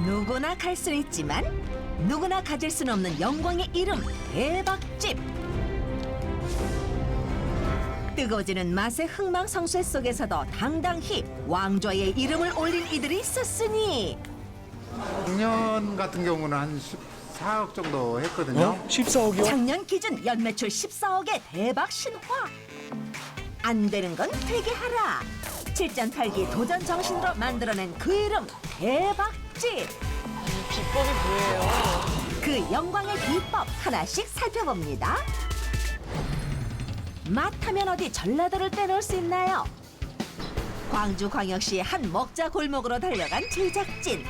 누구나 갈 수는 있지만 누구나 가질 수는 없는 영광의 이름 대박집 뜨거워지는 맛의 흥망성쇠 속에서도 당당히 왕좌의 이름을 올린 이들이 있었으니 작년 같은 경우는 한 14억 정도 했거든요. 어? 14억이요? 작년 기준 연매출 14억의 대박 신화 안 되는 건 되게 하라 칠전팔기 도전 정신으로 만들어낸 그 이름 대박집 비법이 뭐예요? 그 영광의 비법 하나씩 살펴봅니다. 맛하면 어디 전라도를 빼놓을 수 있나요? 광주광역시의 한 먹자 골목으로 달려간 제작진.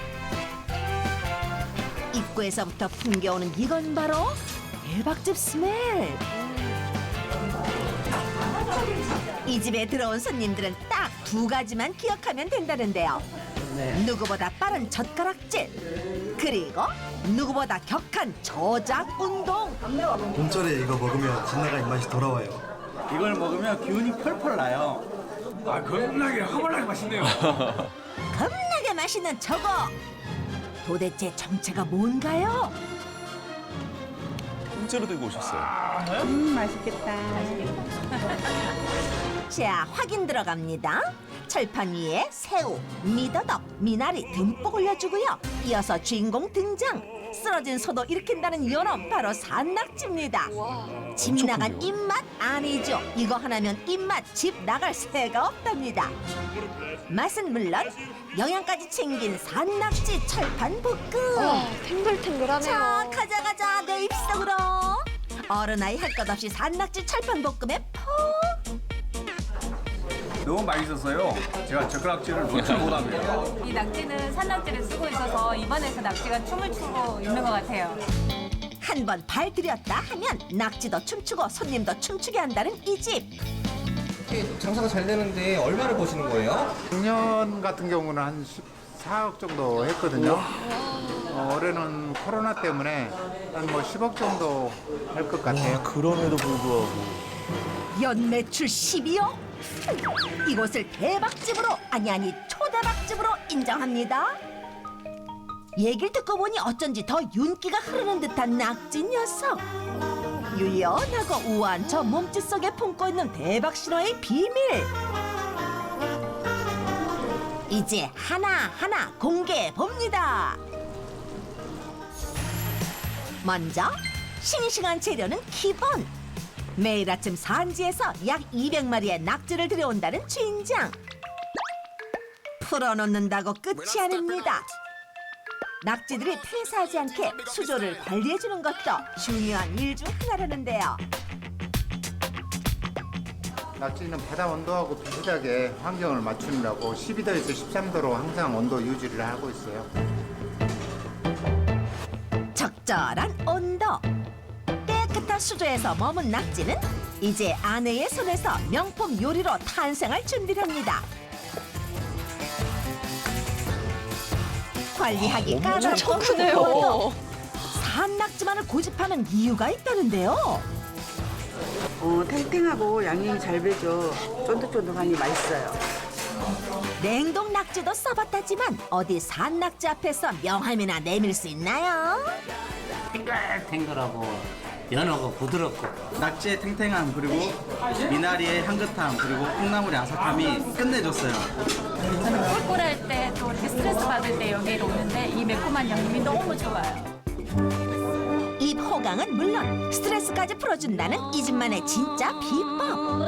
입구에서부터 풍겨오는 이건 바로 대박집 스멜. 이 집에 들어온 손님들은 딱 두 가지만 기억하면 된다는데요. 누구보다 빠른 젓가락질 그리고 누구보다 격한 저작 운동 봄철에 이거 먹으면 진나가 입맛이 돌아와요. 이걸 먹으면 기운이 펄펄 나요. 아 겁나게 허벌나게 맛있네요. 겁나게 맛있는 저거 도대체 정체가 뭔가요? 통째로 들고 오셨어요. 자 확인 들어갑니다 철판 위에 새우, 미더덕, 미나리 듬뿍 올려주고요. 이어서 주인공 등장. 쓰러진 소도 일으킨다는 연어 바로 산낙지입니다. 집 나간 입맛 아니죠. 이거 하나면 입맛 집 나갈 새가 없답니다. 맛은 물론 영양까지 챙긴 산낙지 철판 볶음. 와, 탱글탱글하네요. 자 가자 가자. 내 입속으로. 어른아이 할 것 없이 산낙지 철판 볶음에 푹 너무 맛있었어요. 제가 젓가락질을 놓지 못합니다. 이 낙지는 산낙지를 쓰고 있어서 입안에서 낙지가 춤을 추고 있는 것 같아요. 한 번 발 들였다 하면 낙지도 춤추고 손님도 춤추게 한다는 이 집. 이렇게 장사가 잘 되는데 얼마를 버시는 거예요? 작년 같은 경우는 한 14억 정도 했거든요. 어, 올해는 코로나 때문에 한 뭐 10억 정도 할 것 같아요. 그럼에도 불구하고. 연 매출 12억? 이곳을 대박집으로 아니 아니 초대박집으로 인정합니다. 얘기를 듣고 보니 어쩐지 더 윤기가 흐르는 듯한 낙지 녀석. 유연하고 우아한 저 몸짓 속에 품고 있는 대박 신화의 비밀. 이제 하나하나 공개해 봅니다. 먼저 싱싱한 재료는 기본. 매일 아침 산지에서 약 200마리의 낙지를 들여온다는 주인장. 풀어놓는다고 끝이 아닙니다. 낙지들이 폐사하지 않게 수조를 관리해주는 것도 중요한 일 중 하나라는데요. 낙지는 바다 온도하고 비슷하게 환경을 맞추느라고 12도에서 13도로 항상 온도 유지를 하고 있어요. 적절한 온도. 깨끗한 수조에서 머문 낙지는 이제 아내의 손에서 명품 요리로 탄생할 준비를 합니다. 관리하기 엄청 까다롭고 크네요. 흠뻑도 산낙지만을 고집하는 이유가 있다는데요. 어, 탱탱하고 양념이 잘 배죠. 쫀득쫀득하니 맛있어요. 냉동 낙지도 써봤다지만 어디 산 낙지 앞에서 명함이나 내밀 수 있나요? 탱글탱글하고 연어가 부드럽고 낙지의 탱탱함 그리고 미나리의 향긋함 그리고 콩나물의 아삭함이 끝내줬어요. 꿀꿀할 때 또 이렇게 스트레스 받을 때 여기로 오는데 이 매콤한 양념이 너무 좋아요. 입 호강은 물론 스트레스까지 풀어준다는 이 집만의 진짜 비법.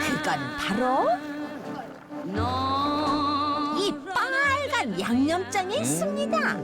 그건 바로 이 빨간 양념장에 있습니다.